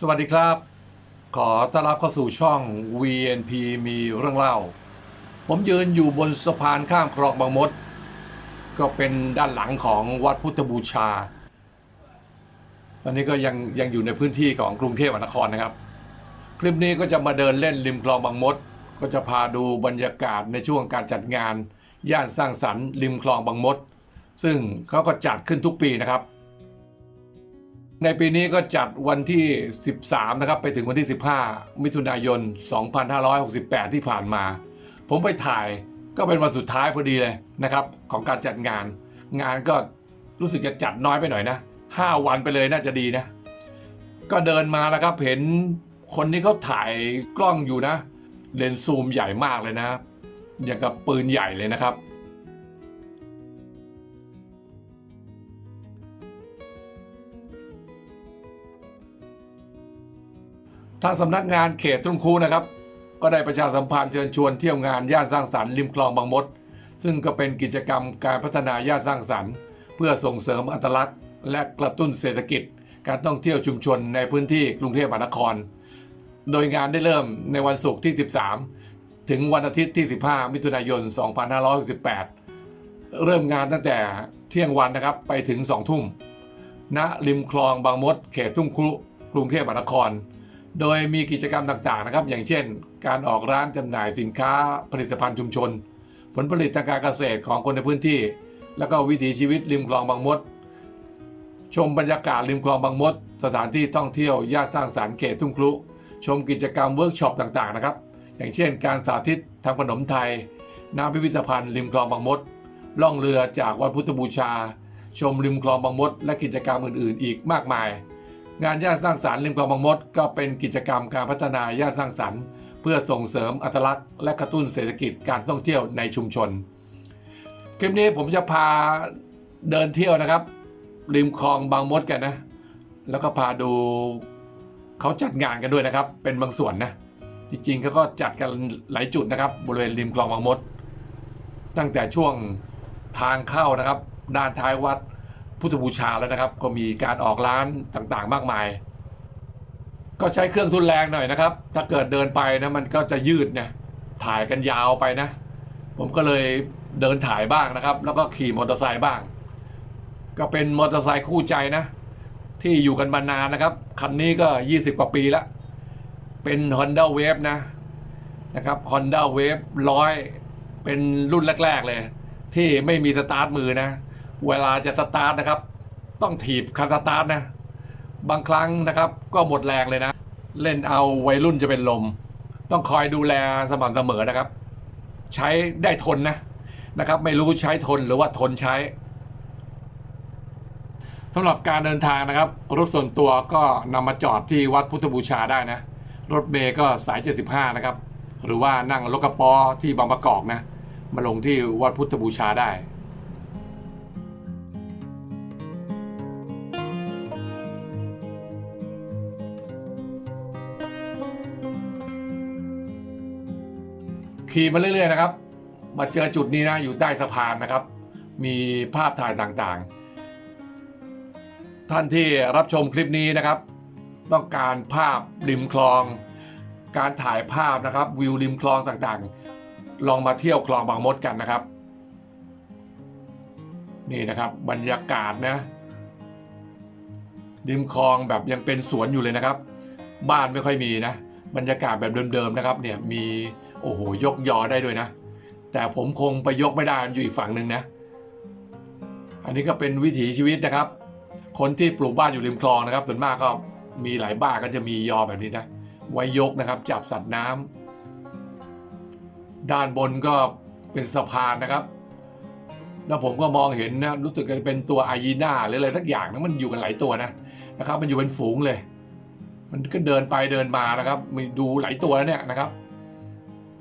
สวัสดีครับ ขอต้อนรับเข้าสู่ช่อง VNP มีเรื่องเล่า ผมยืนอยู่บนสะพานข้ามคลองบางมด ก็เป็นด้านหลังของวัดพุทธบูชา ตอนนี้ก็ยังยังอยู่ในพื้นที่ของกรุงเทพมหานครนะครับ คลิปนี้ก็จะมาเดินเล่นริมคลองบางมด ก็จะพาดูบรรยากาศในช่วงการจัดงาน ย่านสร้างสรรค์ริมคลองบางมด ซึ่งเขาก็จัดขึ้นทุกปีนะครับ ในปีนี้ก็จัดวันที่ 13 นะครับ ไปถึงวันที่ 15 มิถุนายน 2568 ที่ผ่านมา ผมไปถ่ายก็เป็นวันสุดท้ายพอดีเลยนะครับ ของการจัดงาน งานก็รู้สึกจะจัดน้อยไปหน่อยนะ 5 วันไปเลยน่าจะดีนะ ก็เดินมาแล้วครับเห็นคนนี้เขาถ่ายกล้องอยู่นะ เลนส์ซูมใหญ่มากเลยนะ อย่างกับปืนใหญ่เลยนะครับ ทางสำนักงานเขตทุ่งคูนะครับ ก็ได้ประชาสัมพันธ์เชิญชวนเที่ยวงานย่านสร้างสรรค์ริมคลองบางมด ซึ่งก็เป็นกิจกรรมการพัฒนาย่านสร้างสรรค์ เพื่อส่งเสริมอัตลักษณ์ และกระตุ้นเศรษฐกิจ การท่องเที่ยวชุมชนในพื้นที่กรุงเทพมหานคร โดยงานได้เริ่มในวันศุกร์ที่ 13 ถึงวันอาทิตย์ที่ 15 มิถุนายน 2568 เริ่มงานตั้งแต่เที่ยงวันนะครับไปถึง 2 ทุ่มณริมคลองบางมด เขตทุ่งครุกรุงเทพมหานคร โดยมีกิจกรรมต่างๆนะครับ อย่างเช่น การออกร้านจำหน่ายสินค้าผลิตภัณฑ์ชุมชน ผลผลิตทางการเกษตรของคนในพื้นที่ แล้วก็วิถีชีวิตริมคลองบางมด ชมบรรยากาศริมคลองบางมด สถานที่ท่องเที่ยวย่านสร้างสรรค์เขตทุ่งครุชมกิจกรรมเวิร์กช็อปต่างๆนะครับ อย่างเช่น การสาธิตทำขนมไทย น้ำพิพิธภัณฑ์ริมคลองบางมด ล่องเรือจากวัดพุทธบูชา ชมริมคลองบางมด และกิจกรรมอื่นๆ อีกมากมาย งานย่านสร้างสรรค์ริมคลองบางมด ก็เป็นกิจกรรมการพัฒนาย่านสร้างสรรค์ เพื่อส่งเสริมอัตลักษณ์ และกระตุ้นเศรษฐกิจการท่องเที่ยวในชุมชน คลิปนี้ผมจะพาเดินเที่ยวนะครับ ริมคลองบางมดกันนะ แล้วก็พาดูเขาจัดงานกันด้วยนะครับ เป็นบางส่วนนะ จริงๆเขาก็จัดกันหลายจุดนะครับ บริเวณริมคลองบางมด ตั้งแต่ช่วงทางเข้านะครับ ด้านท้ายวัด พุทธบูชาแล้วนะครับ ก็มีการออกร้านต่างๆ มากมาย ก็ใช้เครื่องทุนแรงหน่อยนะครับ ถ้าเกิดเดินไปนะมันก็จะยืดเนี่ยถ่ายกันยาวไปนะ ผมก็เลยเดินถ่ายบ้างนะครับ แล้วก็ขี่มอเตอร์ไซค์บ้าง ก็เป็นมอเตอร์ไซค์คู่ใจนะ ที่อยู่กันมานานนะครับ คันนี้ก็ 20 กว่าปีแล้ว เป็น Honda Wave นะนะครับ Honda Wave ร้อยเป็นรุ่นแรก ๆ เลย ที่ไม่มีสตาร์ทมือนะ เวลาจะสตาร์ทนะครับ ต้องถีบคันสตาร์ทนะ บางครั้งนะครับก็หมดแรงเลยนะ เล่นเอาวัยรุ่นจะเป็นลม ต้องคอยดูแลสม่ำเสมอนะครับ ใช้ได้ทนนะนะครับ ไม่รู้ใช้ทนหรือว่าทนใช้สำหรับการเดินทางนะครับ รถส่วนตัวก็นำมาจอดที่วัดพุทธบูชาได้นะ รถเมย์ก็สาย 75 นะครับ หรือว่านั่งรถกระป๋อที่บางประกอบนะ มาลงที่วัดพุทธบูชาได้ ขี่มาเรื่อยๆนะครับ มาเจอจุดนี้นะอยู่ใต้สะพานนะครับ มีภาพถ่ายต่างๆ ท่านที่รับชมคลิปนี้นะครับ ต้องการภาพริมคลอง การถ่ายภาพนะครับ วิวริมคลองต่างๆ ลองมาเที่ยวคลองบางมดกันนะครับ นี่นะครับบรรยากาศนะริมคลองแบบยังเป็นสวนอยู่เลยนะครับ บ้านไม่ค่อยมีนะ บรรยากาศแบบเดิมๆนะครับเนี่ยมี อ้โหยกยอได้ด้วยนะ แต่ผมคงไปยกไม่ได้มันอยู่อีกฝั่งหนึ่งนะ อันนี้ก็เป็นวิถีชีวิตนะครับ คนที่ปลูกบ้านอยู่ริมคลองนะครับ ส่วนมากก็มีหลายบ้านก็จะมียอแบบนี้นะไว้ยกนะครับ จับสัตว์น้ำด้านบนก็เป็นสะพานนะครับ แล้วผมก็มองเห็นนะรู้สึกจะเป็นตัวไอยีน่าหรืออะไรสักอย่างนะมันอยู่กันหลายตัวนะนะครับ มันอยู่เป็นฝูงเลย มันก็เดินไปเดินมานะครับ มีดูหลายตัวแล้วเนี่ยนะครับ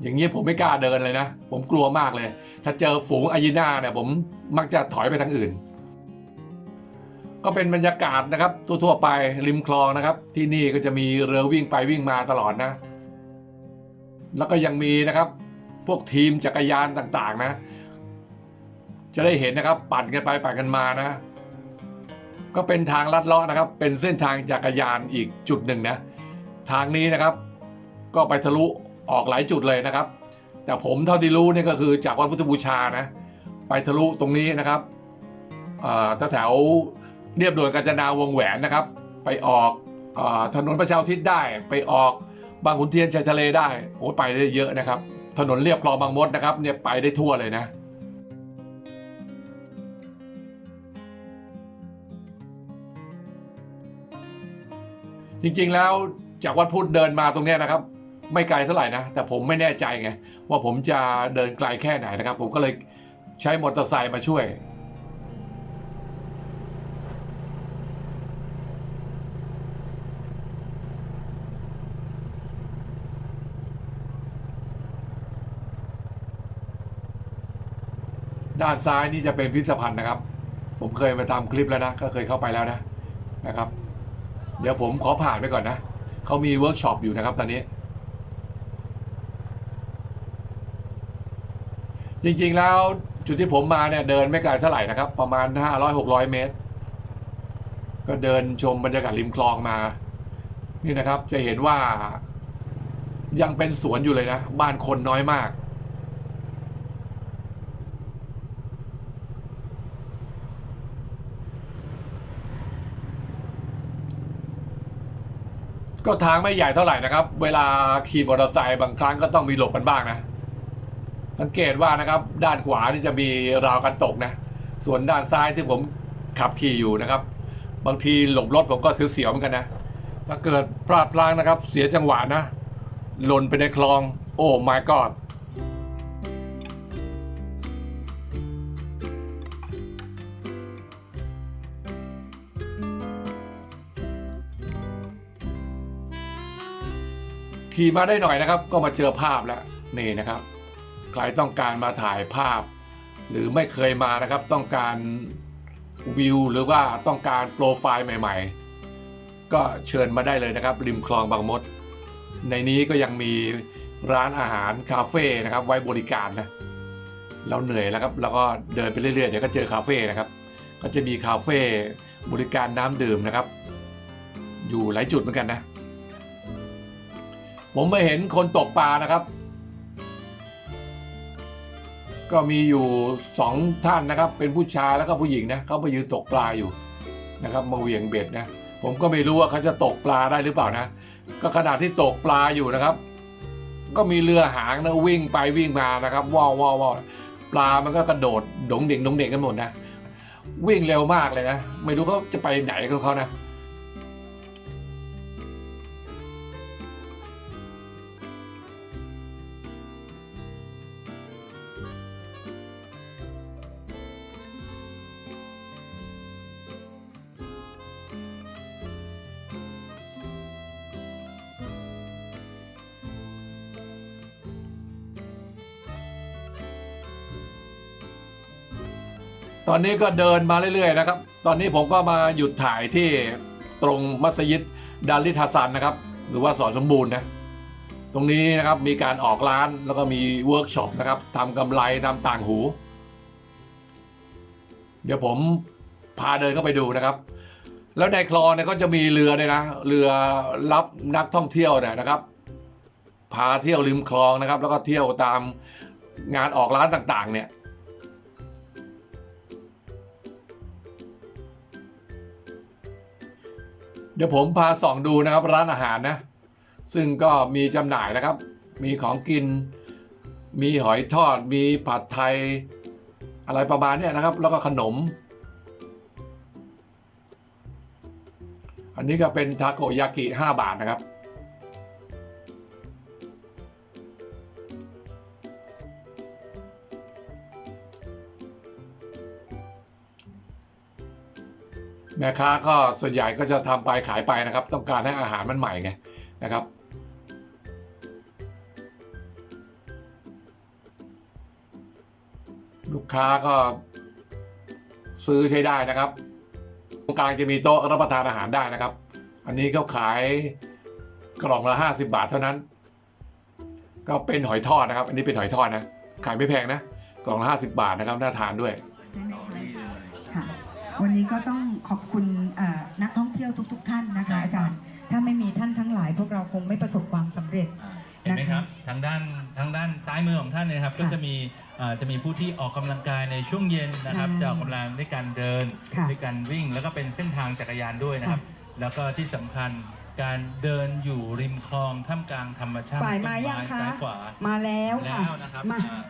อย่างนี้ผมไม่กล้าเดินเลยนะ ผมกลัวมากเลย ถ้าเจอฝูงไอยีน่าเนี่ยผมมักจะถอยไปทางอื่น ก็เป็นบรรยากาศนะครับ ทั่วๆไปริมคลองนะครับ ที่นี่ก็จะมีเรือวิ่งไปวิ่งมาตลอดนะ แล้วก็ยังมีนะครับ พวกทีมจักรยานต่างๆนะ จะได้เห็นนะครับ ปั่นกันไปปั่นกันมานะ ก็เป็นทางลัดเลาะนะครับ เป็นเส้นทางจักรยานอีกจุดหนึ่งนะ ทางนี้นะครับ ก็ไปทะลุ ออกหลายจุดเลยนะครับ แต่ผมเท่าที่รู้เนี่ยก็คือจากวัดพุทธบูชานะไปทะลุตรงนี้นะครับอ่อแถวเรียบด่วนกาญจนาวงแหวนนะครับ ไปออกอ่อถนนประชาอุทิศได้ ไปออกบางขุนเทียนชายทะเลได้โอ้ไปได้เยอะนะครับ ถนนเรียบคลองบางมดนะครับเนี่ยไปได้ทั่วเลยนะจริงๆแล้วจากวัดพุทธเดินมาตรงนี้นะครับ ไม่ไกลเท่าไหร่นะ แต่ผมไม่แน่ใจไง ว่าผมจะเดินไกลแค่ไหนนะครับ ผมก็เลยใช้มอเตอร์ไซค์มาช่วยด้านซ้ายนี่จะเป็นพิพิธภัณฑ์นะครับ ผมเคยมาทำคลิปแล้วนะ ก็เคยเข้าไปแล้วนะนะครับ เดี๋ยวผมขอผ่านไปก่อนนะ เขามีเวิร์กช็อปอยู่นะครับตอนนี้ จริงๆแล้วจุดที่ผมมาเนี่ยเดินไม่ไกลเท่าไหร่นะครับ ประมาณ 500-600 เมตร ก็เดินชมบรรยากาศริมคลองมา นี่นะครับจะเห็นว่ายังเป็นสวนอยู่เลยนะ บ้านคนน้อยมาก ก็ทางไม่ใหญ่เท่าไหร่นะครับ เวลาขี่มอเตอร์ไซค์บางครั้งก็ต้องมีหลบกันบ้างนะ สังเกตว่านะครับ ด้านขวานี่จะมีราวกันตกนะ ส่วนด้านซ้ายที่ผมขับขี่อยู่นะครับ บางทีหลบรถผมก็เสียวๆเหมือนกันนะ ถ้าเกิดพลาดพลั้งนะครับ เสียจังหวะนะ หล่นไปในคลอง โอ้ my god ขี่มาได้หน่อยนะครับ ก็มาเจอภาพแล้วนี่นะครับ ใครต้องการมาถ่ายภาพ หรือไม่เคยมานะครับ ต้องการวิวหรือว่าต้องการโปรไฟล์ใหม่ ๆ ก็เชิญมาได้เลยนะครับ ริมคลองบางมด ในนี้ก็ยังมีร้านอาหารคาเฟ่นะครับ ไว้บริการนะเราเหนื่อยแล้วครับแล้วก็เดินไปเรื่อยๆเดี๋ยวก็เจอคาเฟ่นะครับ ก็จะมีคาเฟ่บริการน้ำดื่มนะครับ อยู่หลายจุดเหมือนกันนะ ผมไปเห็นคนตกปลานะครับ ก็มีอยู่สองท่านนะครับ เป็นผู้ชายแล้วก็ผู้หญิงนะเขาไปยืนตกปลาอยู่นะครับมาเหวี่ยงเบ็ดนะผมก็ไม่รู้ว่าเขาจะตกปลาได้หรือเปล่านะ ก็ขณะที่ตกปลาอยู่นะครับ ก็มีเรือหางนะวิ่งไปวิ่งมานะครับว่าวว่าวว่าวปลามันก็กระโดดดงเด่งดงเด่งกันหมดนะ วิ่งเร็วมากเลยนะ ไม่รู้เขาจะไปไหนของเขานะ ตอนนี้ก็เดินมาเรื่อยๆนะครับ ตอนนี้ผมก็มาหยุดถ่ายที่ตรงมัสยิดดาริทาซันนะครับ หรือว่าสอนสมบูรณ์นะ ตรงนี้นะครับมีการออกร้านแล้วก็มีเวิร์กช็อปนะครับทำกำไรทำต่างหู เดี๋ยวผมพาเดินเข้าไปดูนะครับ แล้วในคลองเนี่ยก็จะมีเรือด้วยนะ เรือรับนักท่องเที่ยวเนี่ยนะครับ พาเที่ยวริมคลองนะครับ แล้วก็เที่ยวตามงานออกร้านต่างๆ เนี่ย เดี๋ยวผมพาส่องดูนะครับร้านอาหารนะ ซึ่งก็มีจำหน่ายนะครับ มีของกิน มีหอยทอด มีผัดไทย อะไรประมาณนี้นะครับ แล้วก็ขนม อันนี้ก็เป็นทาโกยากิ 5 บาทนะครับ แม่ค้าก็ส่วนใหญ่ก็จะทำไปขายไปนะครับ ต้องการให้อาหารมันใหม่ไงนะครับ ลูกค้าก็ซื้อใช้ได้นะครับตรงกลางจะมีโต๊ะรับประทานอาหารได้นะครับ อันนี้เขาขายกล่องละ50 บาทเท่านั้น ก็เป็นหอยทอดนะครับ อันนี้เป็นหอยทอดนะ ขายไม่แพงนะ กล่องละ50 บาทนะครับ น่าทานด้วย วันนี้ก็ต้อง ขอบคุณอ่านักท่องเที่ยวทุก ๆ ท่านนะคะ อาจารย์ ถ้าไม่มีท่านทั้งหลาย พวกเราคงไม่ประสบความสำเร็จอ่าเห็นไหมครับทางด้านทางด้านซ้ายมือของท่านเนยครับค่ะก็จะมีอ่าจะมีผู้ที่ออกกำลังกายในช่วงเย็นนะครับใช่จะออกกำลังด้วยการเดินค่ะด้วยการวิ่ง แล้วก็เป็นเส้นทางจักรยานด้วยนะครับ แล้วก็ที่สำคัญการเดินอยู่ริมคลองท่ามกลางธรรมชาติฝ่ายต้นมายังไม้คะซ้ายขวามาแล้วค่ะแล้วนะครับมาอ่า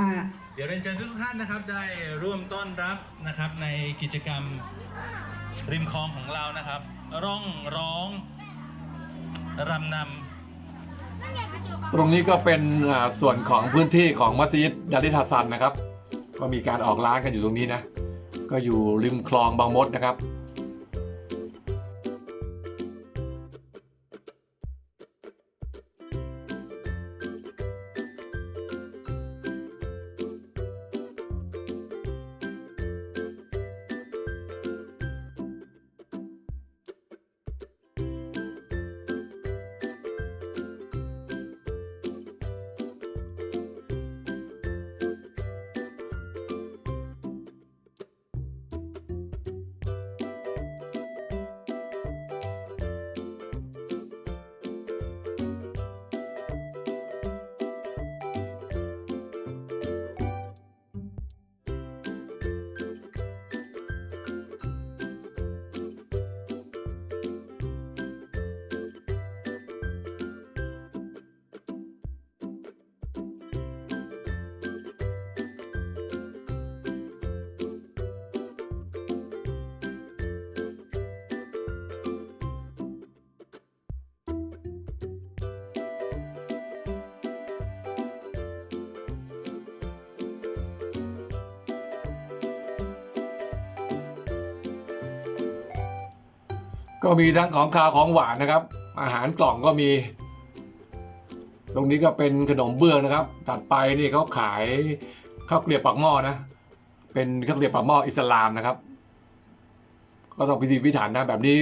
อ่าเดี๋ยวเรียนเชิญทุกท่านนะครับ ได้ร่วมต้อนรับนะครับในกิจกรรม ริมคลองของเรานะครับร้องร้องรำนำตรงนี้ก็เป็นอ่าส่วนของพื้นที่ของมัสยิดดาริทาซันนะครับ ก็มีการออกร้านกันอยู่ตรงนี้นะ ก็อยู่ริมคลองบางมดนะครับ ก็มีทั้งของคาวของหวานนะครับ อาหารกล่องก็มี ตรงนี้ก็เป็นขนมเบื้องนะครับ ตัดไปนี่เขาขายข้าวเกลียบปากหม้อนะ เป็นข้าวเกลียบปากหม้ออิสลามนะครับ ก็ต้องพิธีพิถันนะแบบนี้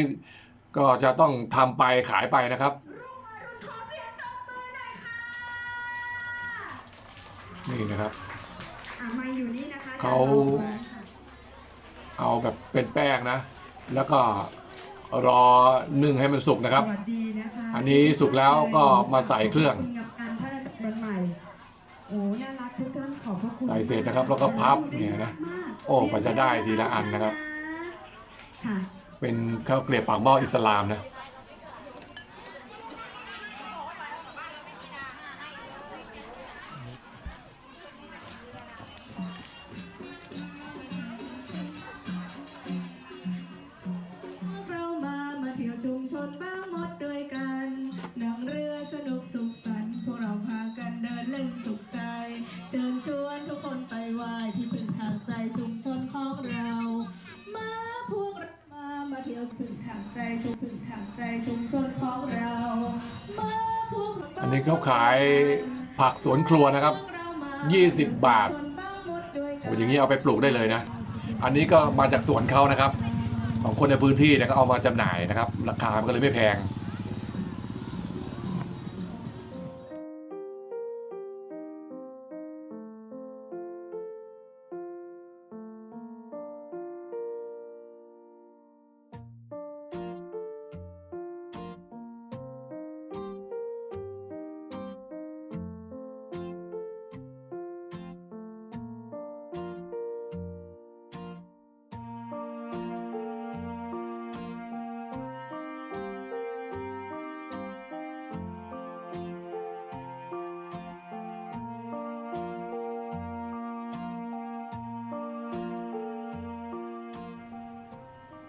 ก็จะต้องทำไปขายไปนะครับ นี่นะครับอะมาอยู่นี่นะคะเขาเอาแบบเป็นแป้งนะ แล้วก็ รอนึ่งให้มันสุกนะครับ สวัสดีนะคะอันนี้สุกแล้วก็มาใส่เครื่องขบคุณกับการท่านอาจารย์ใหม่โอ้น่ารักทุกท่านขอบพระคุณใส่เสร็จนะครับแล้วก็พับเนี่ยนะโอ้กว่าจะได้ทีละอันนะครับ ค่ะ เป็นข้าวเกลียบปากหม้ออิสลามนะ เชิญชวนทุกคนไปไหว้ที่พึ่งทางใจชุมชนของเรา มาพวกเรามามาเที่ยวพึ่งทางใจชุมพึ่งทางใจชุมชนของเรามาพวกเราอันนี้เขาขายผักสวนครัวนะครับ 20 บาทโอ้อย่างนี้เอาไปปลูกได้เลยนะ อันนี้ก็มาจากสวนเขานะครับ ของคนในพื้นที่เนี่ยก็เอามาจำหน่ายนะครับ ราคามันก็เลยไม่แพง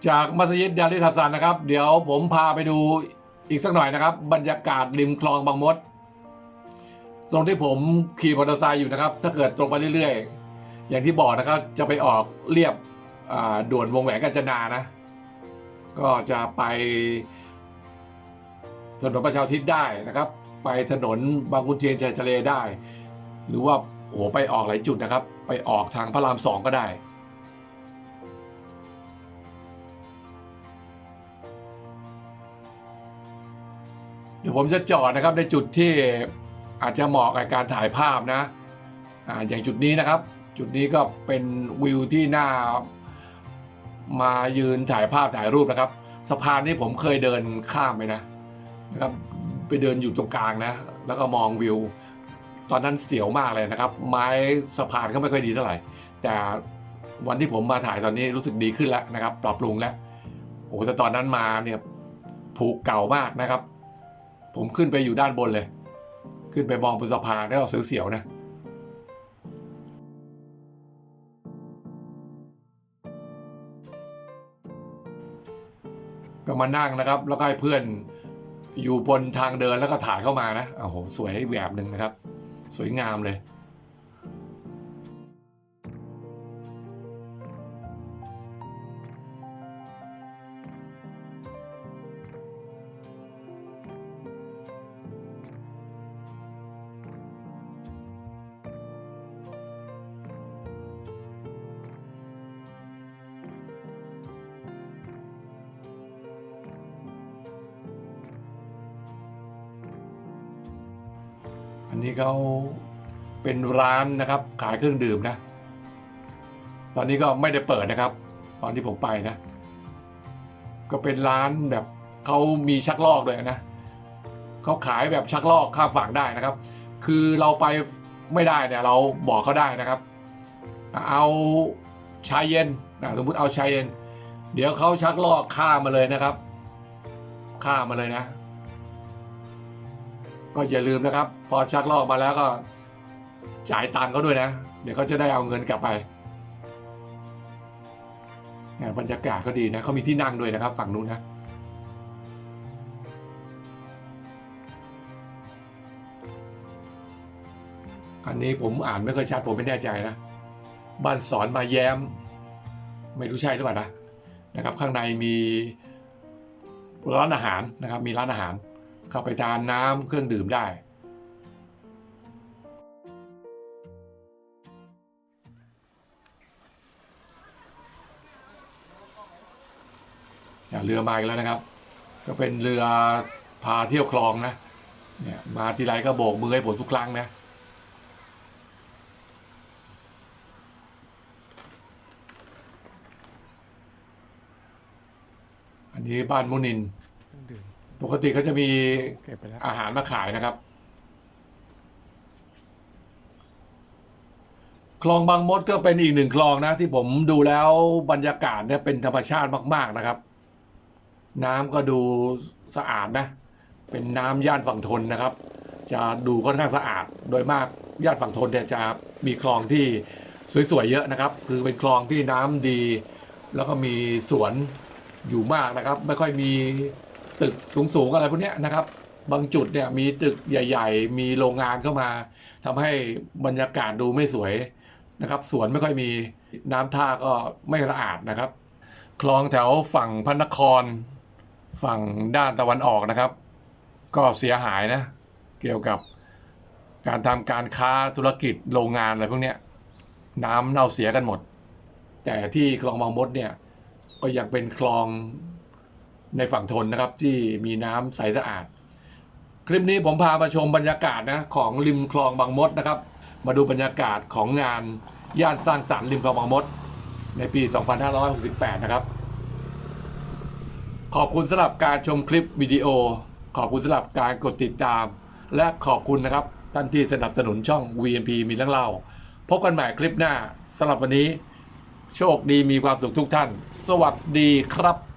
จากมัสยิดดาริทัสซันนะครับ เดี๋ยวผมพาไปดูอีกสักหน่อยนะครับ บรรยากาศริมคลองบางมด ตรงที่ผมขี่มอเตอร์ไซค์อยู่นะครับ ถ้าเกิดตรงไปเรื่อยๆ อย่างที่บอกนะครับ จะไปออกเรียบด่วนวงแหวนกาญจนานะ ก็จะไปถนนประชาธิปได้นะครับ ไปถนนบางขุนเทียนชายทะเลได้ หรือว่าโอ้ไปออกหลายจุดนะครับ ไปออกทางพระรามสองก็ได้ เดี๋ยวผมจะจอดนะครับในจุดที่อาจจะเหมาะกับการถ่ายภาพนะอ่าอย่างจุดนี้นะครับ จุดนี้ก็เป็นวิวที่น่ามายืนถ่ายภาพถ่ายรูปนะครับ สะพานนี้ผมเคยเดินข้ามไปนะนะครับไปเดินอยู่ตรงกลางนะ แล้วก็มองวิว ตอนนั้นเสียวมากเลยนะครับ ไม้สะพานก็ไม่ค่อยดีเท่าไหร่ แต่วันที่ผมมาถ่ายตอนนี้รู้สึกดีขึ้นแล้วนะครับ ปรับปรุงแล้วโอ้แต่ตอนนั้นมาเนี่ยผูกเก่ามากนะครับ ผมขึ้นไปอยู่ด้านบนเลย ขึ้นไปมองบนสะพานแล้วเสียวๆนะก็มานั่งนะครับ แล้วก็ให้เพื่อนอยู่บนทางเดินแล้วก็ถ่ายเข้ามานะโอ้โหสวยแบบหนึ่งนะครับ สวยงามเลย อันนี้เขาเป็นร้านนะครับ ขายเครื่องดื่มนะ ตอนนี้ก็ไม่ได้เปิดนะครับ ตอนที่ผมไปนะ ก็เป็นร้านแบบเขามีชักลอกด้วยนะเขาขายแบบชักลอกข้ามฝั่งได้นะครับ คือเราไปไม่ได้เนี่ยเราบอกเขาได้นะครับ เอาชายเย็นนะสมมติเอาชายเย็น เดี๋ยวเขาชักลอกข้ามมาเลยนะครับ ข้ามมาเลยนะ ก็อย่าลืมนะครับ พอชักลอกมาแล้วก็จ่ายตังค์เขาด้วยนะ เดี๋ยวเขาจะได้เอาเงินกลับไปบรรยากาศเขาดีนะเขามีที่นั่งด้วยนะครับ ฝั่งนู้นนะอันนี้ผมอ่านไม่ค่อยชัดผมไม่แน่ใจนะบ้านสอนมาแย้ม ไม่รู้ใช่หรือเปล่านะนะครับ ข้างในมีร้านอาหารนะครับ มีร้านอาหาร เข้าไปทานน้ำเครื่องดื่มได้ เรือมาอีกแล้วนะครับ ก็เป็นเรือพาเที่ยวคลองนะเนี่ยมาทีไรก็โบกมือให้ผมทุกครั้งนะอันนี้บ้านมุนิน ปกติเขาจะมีเก็บไปแล้วอาหารมาขายนะครับ คลองบางมดก็เป็นอีกหนึ่งคลองนะ ที่ผมดูแล้วบรรยากาศเนี่ยเป็นธรรมชาติมาก ๆนะครับ น้ำก็ดูสะอาดนะ เป็นน้ำย่านฝั่งทนนะครับ จะดูค่อนข้างสะอาดโดยมากย่านฝั่งทนเนี่ยจะมีคลองที่สวยๆเยอะนะครับ คือเป็นคลองที่น้ำดี แล้วก็มีสวนอยู่มากนะครับ ไม่ค่อยมี ตึกสูงๆอะไรพวกนี้นะครับ บางจุดเนี่ยมีตึกใหญ่ ๆ มีโรงงานเข้ามาทำให้บรรยากาศดูไม่สวยนะครับสวนไม่ค่อยมีน้ำท่าก็ไม่สะอาดนะครับ คลองแถวฝั่งพระนคร ฝั่งด้านตะวันออกนะครับ ก็เสียหายนะ เกี่ยวกับการทำการค้าธุรกิจโรงงานอะไรพวกนี้น้ำเน่าเสียกันหมด แต่ที่คลองบางมดเนี่ยก็ยังเป็นคลอง ในฝั่งทนนะครับที่มีน้ำใสสะอาด คลิปนี้ผมพามาชมบรรยากาศนะของริมคลองบางมดนะครับ มาดูบรรยากาศของงานย่านสร้างสรรค์ริมคลองบางมด ในปี 2568 นะครับ ขอบคุณสำหรับการชมคลิปวิดีโอ ขอบคุณสำหรับการกดติดตาม และขอบคุณนะครับท่านที่สนับสนุนช่อง VMP มีเรื่องเล่า พบกันใหม่คลิปหน้าสำหรับวันนี้ โชคดีมีความสุขทุกท่าน สวัสดีครับ